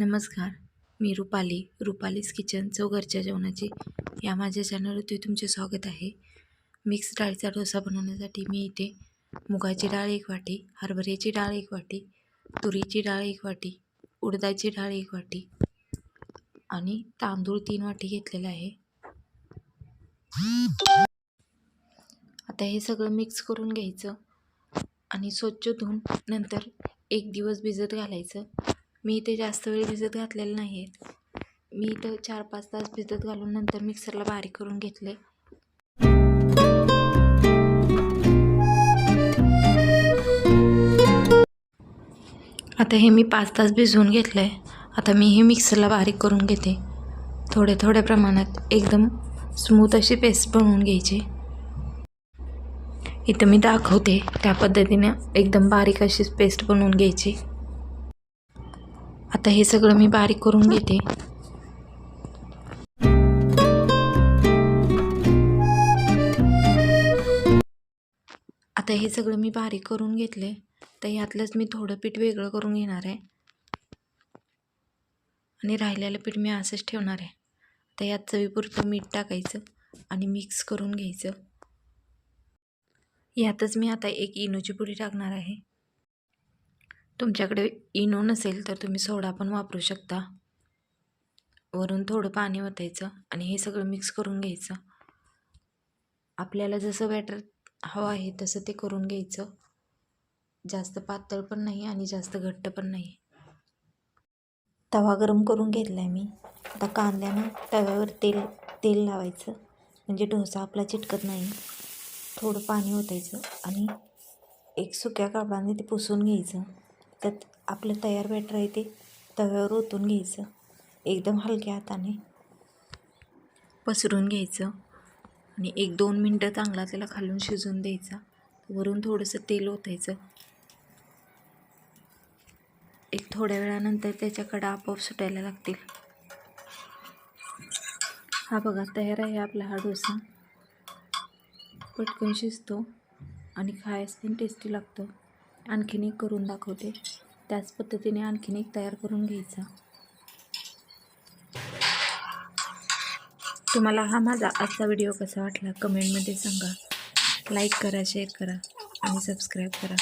नमस्कार मी रुपाली रुपालीज किचन चौघरच्या जेवणाची या माझ्या चॅनलवरती तुमचे स्वागत आहे. मिक्स डाळीचा डोसा बनवण्यासाठी मी इथे मुगाची डाळ एक वाटी हरभऱ्याची डाळ एक वाटी तुरीची डाळ एक वाटी उडदाची डाळ एक वाटी आणि तांदूळ तीन वाटी घेतलेला आहे. आता हे सगळं मिक्स करून घ्यायचं आणि स्वच्छ धुवून नंतर एक दिवस भिजत घालायचं. मी इथे जास्त वेळ भिजत घातलेलं नाही आहेत मी इथं चार पाच तास भिजत घालून नंतर मिक्सरला बारीक करून घेतले. आता हे मी पाच तास भिजवून घेतलं आहे आता मी हे मिक्सरला बारीक करून घेते. थोड्या थोड्या प्रमाणात एकदम स्मूथ अशी पेस्ट बनवून घ्यायची. इथं मी दाखवते त्या पद्धतीने एकदम बारीक अशी पेस्ट बनवून घ्यायची. आता हे सगळं मी बारीक करून घेते. आता हे सगळं मी बारीक करून घेतले. तर यातलंच मी थोडं पीठ वेगळं करून घेणार आहे. आणि राहिलेलं पीठ मी असंच ठेवणार आहे. तर यात चवीपुरतं मीठ टाकायचं आणि मिक्स करून घ्यायचं. यातच मी आता एक इनोची पुडी टाकणार आहे. तुमच्याकडे इनो नसेल तर तुम्ही सोडा पण वापरू शकता. वरून थोडं पाणी ओतायचं आणि हे सगळं मिक्स करून घ्यायचं. आपल्याला जसं बॅटर हवं आहे तसं ते करून घ्यायचं. जास्त पातळ पण नाही आणि जास्त घट्ट पण नाही. तवा गरम करून घेतला आहे मी. आता कांद्यानं तव्यावर तेल तेल लावायचं. म्हणजे डोसा आपला चिटकत नाही. थोडं पाणी ओतायचं आणि एक सुक्या कापडाने ते पुसून घ्यायचं. त्यात आपलं तयार बॅटर आहे ते तव्यावर ओतून घ्यायचं. एकदम हलक्या हाताने पसरून घ्यायचं आणि एक दोन मिनटं चांगला त्याला खालून शिजून द्यायचा. वरून थोडंसं तेल ओतायचं. एक थोड्या वेळानंतर त्याच्याकडं आपोआप सुटायला लागतील. हा बघा तयार आहे आपला हा डोसा. पटकन शिजतो आणि खायस पण टेस्टी लागतो. आणखीन एक करून दाखवते. त्याच पद्धतीने आणखीन एक तयार करून घ्यायचा. तुम्हाला हा माझा आजचा व्हिडिओ कसा वाटला कमेंटमध्ये सांगा. लाईक करा शेअर करा आणि सबस्क्राईब करा.